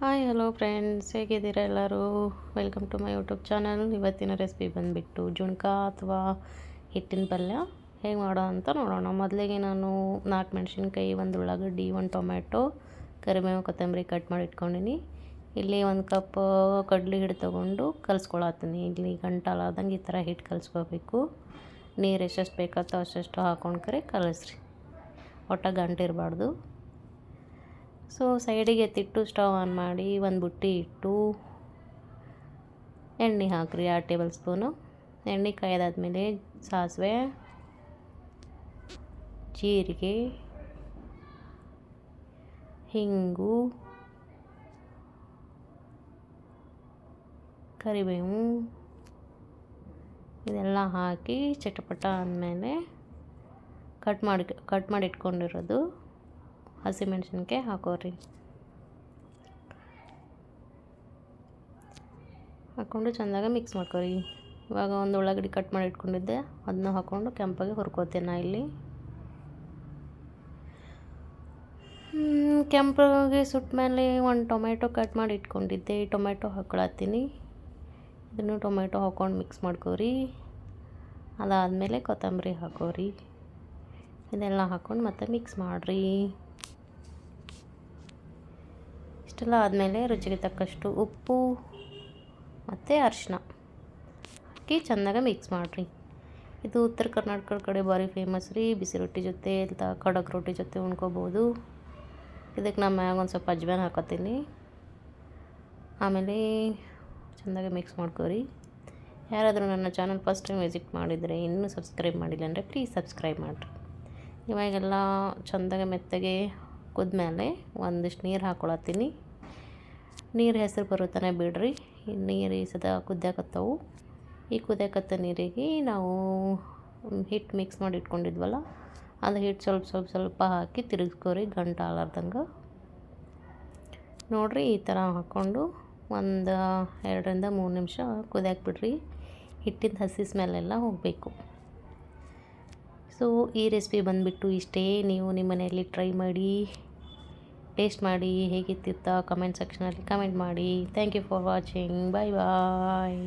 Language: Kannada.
ಹಾಯ್, ಹಲೋ ಫ್ರೆಂಡ್ಸ್, ಹೇಗಿದ್ದೀರಾ ಎಲ್ಲರೂ? Welcome to my YouTube channel. ಇವತ್ತಿನ ರೆಸಿಪಿ ಬಂದುಬಿಟ್ಟು ಜುಣ್ಕ ಅಥವಾ ಹಿಟ್ಟಿನ ಪಲ್ಯ. ಹೇಗೆ ಮಾಡೋ ಅಂತ ನೋಡೋಣ. ಮೊದಲಿಗೆ ನಾನು ನಾಲ್ಕು ಮೆಣಸಿನ್ಕಾಯಿ, ಒಂದು ಉಳ್ಳಾಗಡ್ಡಿ, ಒಂದು ಟೊಮೆಟೊ ಕರಿಬೇವು ಕೊತ್ತಂಬರಿ ಕಟ್ ಮಾಡಿ ಇಟ್ಕೊಂಡಿನಿ. ಇಲ್ಲಿ ಒಂದು ಕಪ್ ಕಡ್ಲಿ ಹಿಟ್ಟು ತೊಗೊಂಡು ಕಲಿಸ್ಕೊಳತ್ತೀನಿ. ಇಲ್ಲಿ ಗಂಟಲಾದಂಗೆ ಈ ಥರ ಹಿಟ್ಟು ಕಲಿಸ್ಕೋಬೇಕು. ನೀರು ಎಷ್ಟೆಷ್ಟು ಬೇಕಾಗ್ತೋ ಅಷ್ಟೆಷ್ಟು ಹಾಕೊಂಡ್ಕರೆ ಕಲಿಸ್ರಿ. ಒಟ್ಟ ಗಂಟಿರಬಾರ್ದು ಸೊ ಸೈಡಿಗೆ ಎತ್ತಿಟ್ಟು ಸ್ಟವ್ ಆನ್ ಮಾಡಿ ಒಂದು ಬುಟ್ಟಿ ಇಟ್ಟು ಎಣ್ಣೆ ಹಾಕ್ರಿ ಎರಡು ಟೇಬಲ್ ಸ್ಪೂನು. ಎಣ್ಣೆ ಕಾಯ್ದಾದ್ಮೇಲೆ ಸಾಸಿವೆ, ಜೀರಿಗೆ, ಹಿಂಗು, ಕರಿಬೇವು ಇದೆಲ್ಲ ಹಾಕಿ ಚಟಪಟ ಅಂದಮೇಲೆ ಕಟ್ ಮಾಡಿ ಕಟ್ ಮಾಡಿ ಇಟ್ಕೊಂಡಿರೋದು. ಹಸಿಮೆಣ್ಸಿನ್ಕಾಯಿ ಹಾಕೋರಿ. ಹಾಕ್ಕೊಂಡು ಚೆಂದಾಗ ಮಿಕ್ಸ್ ಮಾಡ್ಕೋರಿ. ಇವಾಗ ಒಂದು ಉಳ್ಳಾಗಡ್ಡಿ ಕಟ್ ಮಾಡಿ ಇಟ್ಕೊಂಡಿದ್ದೆ. ಅದನ್ನ ಹಾಕ್ಕೊಂಡು ಕೆಂಪಾಗಿ ಹುರ್ಕೋತೀನಿ ನಾ ಇಲ್ಲಿ. ಕೆಂಪಾಗಿ ಸುಟ್ಟ ಮೇಲೆ ಒಂದು ಟೊಮೆಟೊ ಕಟ್ ಮಾಡಿ ಇಟ್ಕೊಂಡಿದ್ದೆ. ಟೊಮೆಟೊ ಹಾಕೊಳತ್ತೀನಿ. ಇದನ್ನು ಟೊಮೆಟೊ ಹಾಕ್ಕೊಂಡು ಮಿಕ್ಸ್ ಮಾಡ್ಕೋರಿ. ಅದಾದಮೇಲೆ ಕೊತ್ತಂಬರಿ ಹಾಕೋರಿ. ಇದೆಲ್ಲ ಹಾಕ್ಕೊಂಡು ಮತ್ತೆ ಮಿಕ್ಸ್ ಮಾಡಿರಿ. ಇಷ್ಟೆಲ್ಲ ಆದಮೇಲೆ ರುಚಿಗೆ ತಕ್ಕಷ್ಟು ಉಪ್ಪು ಮತ್ತು ಅರಿಶಿನ ಹಾಕಿ ಚೆಂದಾಗ ಮಿಕ್ಸ್ ಮಾಡಿರಿ. ಇದು ಉತ್ತರ ಕರ್ನಾಟಕದ ಕಡೆ ಭಾರಿ ಫೇಮಸ್ ರೀ. ಬಿಸಿ ರೊಟ್ಟಿ ಜೊತೆ ಇಲ್ಲ ಖಡಕ್ ರೊಟ್ಟಿ ಜೊತೆ ಉಣ್ಕೋಬೋದು. ಇದಕ್ಕೆ ನಮ್ಮ ಮ್ಯಾಗ ಒಂದು ಸ್ವಲ್ಪ ಅಜ್ವಾನ ಹಾಕೋತೀನಿ. ಆಮೇಲೆ ಚೆಂದಾಗಿ ಮಿಕ್ಸ್ ಮಾಡ್ಕೋರಿ. ಯಾರಾದರೂ ನನ್ನ ಚಾನಲ್ ಫಸ್ಟ್ ಟೈಮ್ ವಿಸಿಟ್ ಮಾಡಿದರೆ ಇನ್ನೂ ಸಬ್ಸ್ಕ್ರೈಬ್ ಮಾಡಿಲ್ಲ ಅಂದರೆ ಪ್ಲೀಸ್ ಸಬ್ಸ್ಕ್ರೈಬ್ ಮಾಡಿರಿ. ಇವಾಗೆಲ್ಲ ಚೆಂದಾಗಿ ಮೆತ್ತಗೆ ಕುದ್ಮೇಲೆ ಒಂದಿಷ್ಟು ನೀರು ಹಾಕ್ಕೊಳತ್ತೀನಿ ನೀರು ಹೆಸರು ಬರುತ್ತಾನೆ ಬಿಡ್ರಿ. ನೀರು ಸದಾ ಕುದ್ಯಾಕತ್ತವು. ಈ ಕುದ್ಯಾಕತ್ತ ನೀರಿಗೆ ನಾವು ಹಿಟ್ಟು ಮಿಕ್ಸ್ ಮಾಡಿ ಇಟ್ಕೊಂಡಿದ್ವಲ್ಲ, ಅದು ಹಿಟ್ಟು ಸ್ವಲ್ಪ ಸ್ವಲ್ಪ ಸ್ವಲ್ಪ ಹಾಕಿ ತಿರುಗಿಸ್ಕೋರಿ ಗಂಟು ಆಲಾರ್ದಂಗೆ. ನೋಡಿರಿ ಈ ಥರ ಹಾಕ್ಕೊಂಡು ಒಂದು ಎರಡರಿಂದ ಮೂರು ನಿಮಿಷ ಕುದಿಯಾಕೆ ಬಿಡ್ರಿ. ಹಿಟ್ಟಿನ ಹಸಿ ಸ್ಮೆಲ್ಲೆಲ್ಲ ಹೋಗಬೇಕು. ಸೊ ಈ ರೆಸಿಪಿ ಬಂದುಬಿಟ್ಟು ಇಷ್ಟೇ. ನೀವು ನಿಮ್ಮ ಮನೆಯಲ್ಲಿ ಟ್ರೈ ಮಾಡಿ. ಟೇಸ್ಟ್ ಮಾಡಿ ಹೇಗಿತ್ತಿತ್ತ ಕಮೆಂಟ್ ಸೆಕ್ಷನಲ್ಲಿ ಕಮೆಂಟ್ ಮಾಡಿ. Thank you for watching bye bye